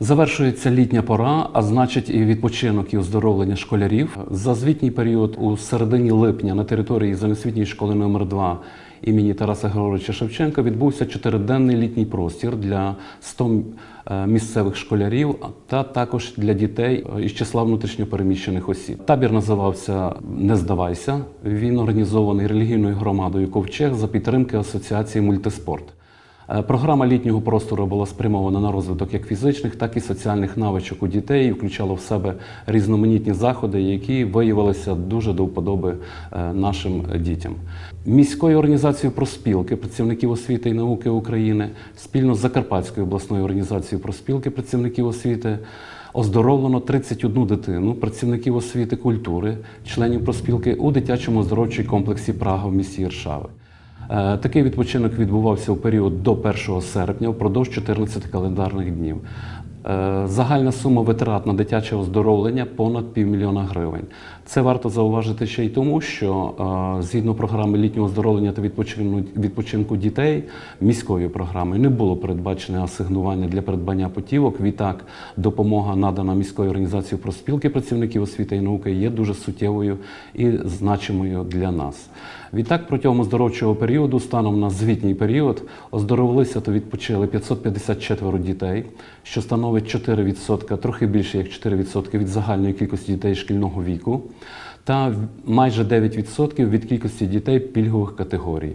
Завершується літня пора, а значить і відпочинок і оздоровлення школярів. За звітній період у середині липня на території загальноосвітньої школи номер 2 імені Тараса Григоровича Шевченка відбувся чотириденний літній простір для 100 е, місцевих школярів та також для дітей е, із числа внутрішньопереміщених осіб. Табір називався Не здавайся. Він організований релігійною громадою Ковчег за підтримки асоціації Мультиспорт. Е, Програма літнього простору була спрямована на розвиток як фізичних, так і соціальних навичок у дітей і включала в себе різноманітні заходи, які виявилися дуже до вподоби е, нашим дітям. Міською організацією проспілки працівників освіти і науки України спільно з Закарпатською обласною організацією проспілки працівників освіти оздоровлено 31 дитину працівників освіти культури, членів проспілки у дитячому оздоровчій комплексі Прага в місті Іршави. Е, Такий відпочинок відбувався у період до 1 серпня впродовж 14 календарних днів. Е, Загальна сума витрат на дитяче оздоровлення понад півмільйона гривень. Це варто зауважити ще й тому, що е, згідно програми літнього оздоровлення та відпочинку дітей міської програми не було передбачене асигнування для придбання путівок. Відтак, допомога надана міською організацією проспілки працівників освіти і науки є дуже суттєвою і значимою для нас. Відтак, протягом оздоровчого періоду, станом на звітній період, оздоровилися та відпочили 554 дітей, що становить 4%, трохи більше як 4% від загальної кількості дітей шкільного віку, та майже 9% від кількості дітей пільгових категорій.